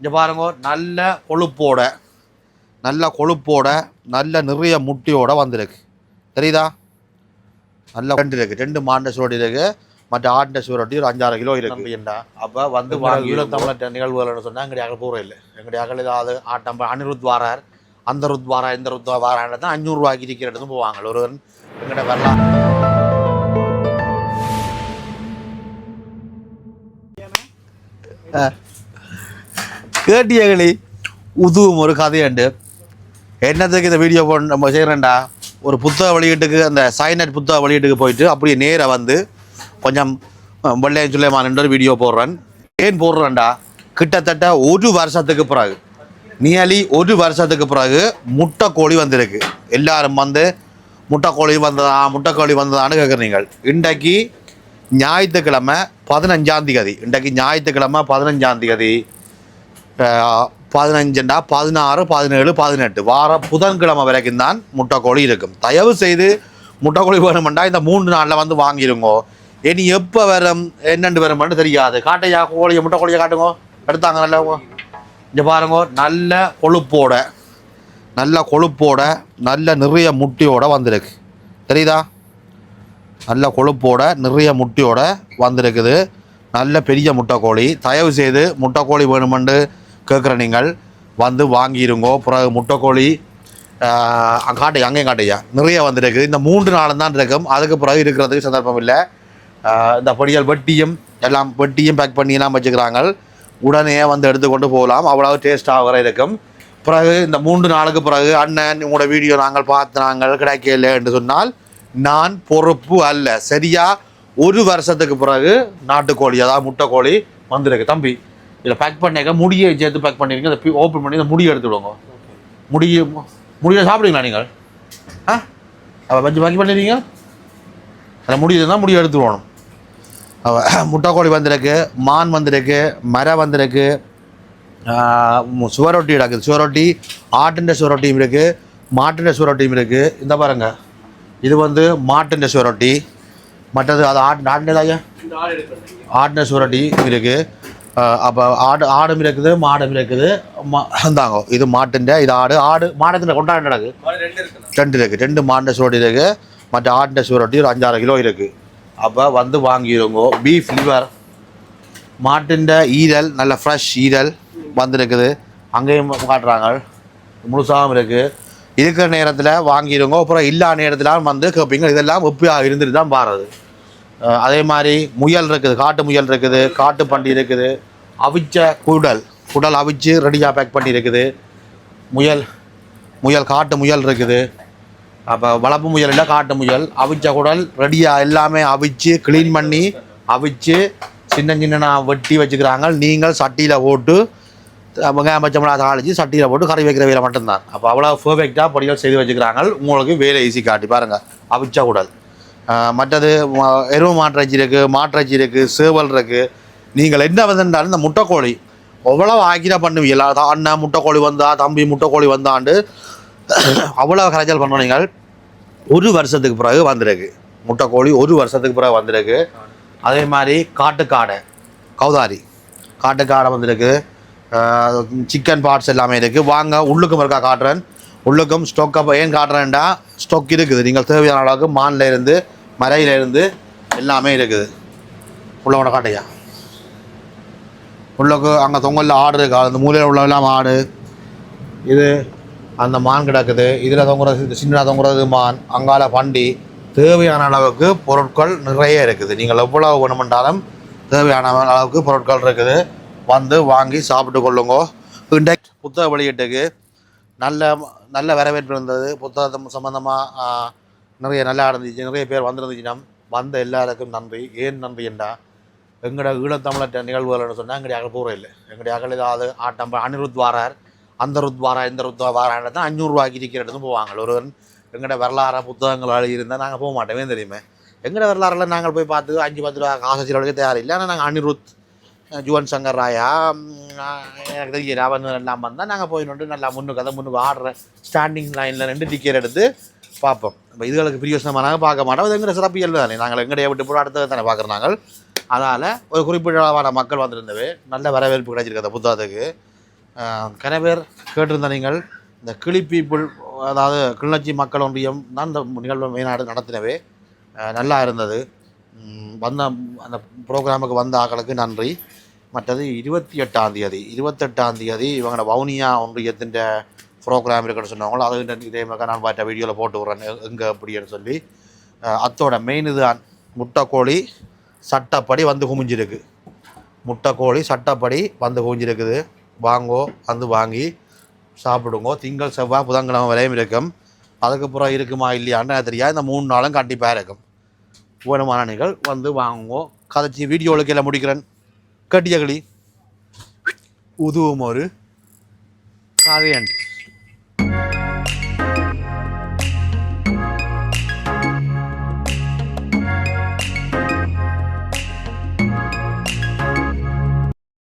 இங்கே பாருங்க நல்ல கொழுப்போட நல்ல கொழுப்போட நல்ல நிறைய முட்டையோட வந்திருக்கு. தெரியுதா? நல்ல ரெண்டு இருக்கு ரெண்டு மாண்ட சுவடி இருக்கு மற்ற ஆண்ட சுவரொட்டி ஒரு அஞ்சாறு கிலோ இருக்கு. அப்போ வந்து வாங்கி ஈழத்தமிழ நிகழ்வுகள்னு சொன்னால் எங்களுடைய அகல் பூரா இல்லை. எங்களுடைய அகல் ஏதாவது ஆட்டம் அனிருத் வாரார் அந்த ருத் வாரா இந்த ருத் வாரான்னு தான் அஞ்சூறுரூவாய்க்கு இருக்கிற இடத்துக்கு போவாங்க ஒருவன் எங்கள்கிட்ட வரலாம் கேட்டியகளி உதுவும் ஒரு கதையுண்டு என்னத்துக்கு இந்த வீடியோ போ நம்ம செய்கிறேன்டா ஒரு புத்தக வெளியீட்டுக்கு அந்த சைனட் புத்தக வெளியீட்டுக்கு போயிட்டு அப்படியே நேராக வந்து கொஞ்சம் வெள்ளையன் சுல்லைமான் ஒரு வீடியோ போடுறேன் ஏன் போடுறேன்டா கிட்டத்தட்ட ஒரு வருஷத்துக்கு பிறகு நியர்லி ஒரு வருஷத்துக்கு பிறகு முட்டைக்கோழி வந்திருக்கு எல்லாரும் வந்து முட்டைக்கோழி வந்ததா முட்டைக்கோழி வந்ததான்னு கேட்குறீங்க இன்றைக்கு ஞாயிற்றுக்கிழமை பதினஞ்சாம் தேதி இன்றைக்கு ஞாயிற்றுக்கிழமை பதினஞ்சாம் தேதி பதினஞ்சுண்டா பதினாறு பதினேழு பதினெட்டு. வார புதன்கிழமை வரைக்கும் தான் முட்டைக்கோழி இருக்கும். தயவு செய்து முட்டைக்கோழி வேணுமெண்டா இந்த மூன்று நாளில் வந்து வாங்கிருங்கோ. இனி எப்போ வரும் என்னென்று வரும்னு தெரியாது. காட்டையா கோழியை முட்டைக்கோழியை காட்டுங்க. எடுத்தாங்க நல்லா இங்கே பாருங்க நல்ல கொழுப்போட நல்ல கொழுப்போட நல்ல நிறைய முட்டியோட வந்திருக்கு. தெரியுதா? நல்ல கொழுப்போட நிறைய முட்டியோட வந்திருக்குது. நல்ல பெரிய முட்டைக்கோழி. தயவு செய்து முட்டைக்கோழி வேணுமெண்டு கேட்குற நீங்கள் வந்து வாங்கிடுங்கோ பிறகு முட்டைக்கோழி ஆஹ், காட்டையா அங்கேயும் காட்டையா நிறைய வந்துருக்குது இந்த மூன்று நாளும் தான் இருக்கும். அதுக்கு பிறகு இருக்கிறதுக்கு சந்தர்ப்பம் இல்லை. இந்த பொடியல் வெட்டியும் எல்லாம் வெட்டியும் பேக் பண்ணி எல்லாம் வச்சுக்கிறாங்க. உடனே வந்து எடுத்துக்கொண்டு போகலாம். அவ்வளோ டேஸ்ட்டாக வர இருக்கும். பிறகு இந்த மூன்று நாளுக்கு பிறகு அண்ணன் உங்களோட வீடியோ நாங்கள் பார்த்து நாங்கள் கிடைக்கல என்று சொன்னால் நான் பொறுப்பு அல்ல. சரியாக ஒரு வருஷத்துக்கு பிறகு நாட்டுக்கோழி அதாவது முட்டைக்கோழி வந்திருக்கு. தம்பி. இதில் பேக் பண்ணிக்க முடியை சேர்த்து பேக் பண்ணிருங்க. அதை ஓப்பன் பண்ணி இந்த முடியை எடுத்து விடுங்க. முடிய முடியை சாப்பிடுவீங்களா நீங்கள்? ஆ? அப்போ பஞ்சு பேக் பண்ணிடுறீங்க அதில் முடியுது தான் முடியை எடுத்து விடணும். முட்டைக்கோழி வந்திருக்கு மான் வந்திருக்கு மரம் வந்திருக்கு சுவரொட்டி கிடக்குது சுவரொட்டி ஆட்டுண்ட சுவரொட்டியும் இருக்குது மாட்டுண்ட சுவரொட்டியும் இருக்குது இந்த பாருங்க. இது வந்து மாட்டுண்ட சுவரொட்டி மற்றது அது ஆட்டு ஆட்டுனது ஐயா ஆட்டுன சுவரொட்டி இருக்குது அப்போ ஆடு ஆடும் இருக்குது மாடும் இருக்குது. மா இந்தாங்க இது மாட்டுண்ட இது ஆடு. ஆடு மாடத்தில் கொண்டாட நடக்கு ரெண்டு இருக்குது ரெண்டு மாட்டுண்ட சுவரொட்டி இருக்குது மற்ற ஆட்டுண்ட சுவரொட்டி ஒரு அஞ்சாறு கிலோ இருக்குது அப்போ வந்து வாங்கிடுங்க பீஃப் லிவர் மாட்டின் ஈரல் நல்ல ஃப்ரெஷ் ஈரல் வந்திருக்குது. அங்கேயும் காட்டுறாங்க. முழுசாகவும் இருக்குது இருக்கிற நேரத்தில் வாங்கிடுங்க அப்புறம் இல்லா நேரத்தில் வந்து கேட்பீங்க இதெல்லாம் ஒப்பியாக இருந்துட்டு தான் பாருது அதே மாதிரி முயல் இருக்குது காட்டு முயல் இருக்குது காட்டு பண்டி இருக்குது. அவிச்ச குடல் குடல் அவிச்சு ரெடியாக பேக் பண்ணி இருக்குது. முயல் முயல் காட்டு முயல் இருக்குது. அப்போ வளர்ப்பு முயல் இல்லை காட்டு முயல். அவிச்ச குடல் ரெடியாக எல்லாமே அவிச்சு க்ளீன் பண்ணி அவிச்சு சின்ன சின்ன வெட்டி வச்சுக்கிறாங்க. நீங்கள் சட்டியில் போட்டு அஹ் வெங்காயம் பச்சை மிளகா தாளிச்சு சட்டியில் போட்டு கறி வைக்கிற வேலை மட்டும்தான். அப்போ அவ்வளோ பர்ஃபெக்டாக பொடிகள் செய்து வச்சுக்கிறாங்க. உங்களுக்கு வேலை ஈஸி காட்டி பாருங்கள் அவிச்ச குடல். மற்றது எருவு மாட்டிறைச்சி இருக்குது மாட்டிறைச்சி இருக்குது சேவல் இருக்குது நீங்கள் என்ன வந்தாலும் இந்த முட்டைக்கோழி. அவ்வளோ ஆக்கினா பண்ணுவீங்களா தான் அண்ணன் முட்டைக்கோழி வந்தா தம்பி முட்டைக்கோழி வந்தாண்டு அவ்வளோ கரைச்சல் நீங்கள். ஒரு வருஷத்துக்கு பிறகு வந்திருக்கு. முட்டைக்கோழி ஒரு வருஷத்துக்கு பிறகு வந்திருக்கு. அதே மாதிரி காட்டுக்காடை கௌதாரி. காட்டுக்காடை வந்திருக்கு. சிக்கன் பார்ட்ஸ் எல்லாமே இருக்குது வாங்க உள்ளுக்கும் இருக்கா காட்டுறேன். உள்ளுக்கும் ஸ்டொக்கை ஏன் காட்டுறேன்டா? ஸ்டொக் இருக்குது. நீங்கள் தேவையான அளவுக்கு மானில் இருந்து மலையிலேருந்து எல்லாமே இருக்குது. உள்ளவன காட்டையா உள்ளக்கு அங்கே தொங்கலில் ஆடு இருக்கா? அந்த மூலையில் உள்ளவெல்லாம் ஆடு. இது அந்த மான் கிடக்குது. இதில் தொங்குறது சின்ன தொங்குறது மான். அங்கால பண்டி. தேவையான அளவுக்கு பொருட்கள் நிறைய இருக்குது. நீங்கள் எவ்வளவு வேணுமென்றாலும் தேவையான அளவுக்கு பொருட்கள் இருக்குது. வந்து வாங்கி சாப்பிட்டு கொள்ளுங்க. இன்றைக்கு புத்தக வெளியீட்டுக்கு நல்ல நல்ல வரவேற்பு இருந்தது. புத்தகம் சம்மந்தமாக நிறைய நல்லா இருந்துச்சு நிறைய பேர் வந்திருந்துச்சுன்னா வந்த எல்லாருக்கும் நன்றி. ஏன் நன்றி என்றால் எங்களோட ஈழத்தமிழற்ற நிகழ்வுகள்னு சொன்னால் எங்களுடைய அகல் பூரா இல்லை. எங்களுடைய அகல் ஏதாவது ஆட்டம் அனிருத் வாரார் அந்த ருத் வாரா இந்த ருத் வாரான்னு தான் அஞ்சூறுரூவாக்கி இருக்கிற இடத்துக்கு போவாங்க. ஒருவன் எங்களோட வரலாறு புத்தகங்கள் இருந்தால் நாங்கள் போக மாட்டோமே தெரியுமே. எங்களோட வரலாறுல நாங்கள் போய் பார்த்து அஞ்சு பத்து ரூபா காசு வச்சுருக்க தயாரில்லை ஆனால் நாங்கள் அனிருத் ஜுவன் சங்கர் ராயா எனக்கு தெரியும் ராவன் எல்லாம் வந்தால் நாங்கள் போய் நின்று நல்லா முன்னுக்கு அதை முன்னுக்கு ஆடுற ஸ்டாண்டிங் லைனில் ரெண்டு டிக்கெட் எடுத்து பார்ப்போம். இப்போ இதுகளுக்கு பிரியோசனமாக நாங்கள் பார்க்க மாட்டோம். அது எங்கிற சிறப்பியல் தானே. நாங்கள் எங்கடைய விட்டு போய் அடுத்தது தானே பார்க்குறோம் நாங்கள். அதனால் ஒரு குறிப்பிட்ட அளவான மக்கள் வந்திருந்தவே நல்ல வரவேற்பு கிடைச்சிருக்கு அந்த புத்தகத்துக்கு. கன பேர் கேட்டிருந்த நீங்கள் இந்த கிளி பீப்புள் அதாவது கிளிநொச்சி மக்கள் ஒன்றியம் தான் இந்த நிகழ்வு மெயினாக நடத்தினவே நல்லா இருந்தது. வந்த அந்த ப்ரோக்ராமுக்கு வந்த ஆக்களுக்கு நன்றி. மற்றது இருபத்தி எட்டாம் தேதி இருபத்தெட்டாம் தேதி இவங்களோட வவுனியா ஒன்றியத்தின் ப்ரோக்ராம் இருக்குன்னு சொன்னாங்களோ அது இதே மாதிரி நான் பார்த்த வீடியோவில் போட்டு விட்றேன் எங்கே அப்படின்னு சொல்லி அத்தோட மெயின் இதுதான் முட்டைக்கோழி சட்டப்படி வந்து குமிஞ்சிருக்கு. முட்டைக்கோழி சட்டப்படி வந்து குவிஞ்சிருக்குது வாங்கோ வந்து வாங்கி சாப்பிடுங்கோ. திங்கள் செவ்வாய் புதன்கிழமை வரையும் இருக்கும். அதுக்கப்புறம் இருக்குமா இல்லையான்னு தெரியாது. இந்த மூணு நாளும் கண்டிப்பாக இருக்கும். வேணுமான நீங்கள் வந்து வாங்குங்கோ. கதைச்சி வீடியோவில் கீழே முடிக்கிறேன். கட்டியகளி உதுவும் ஒரு காதையண்டு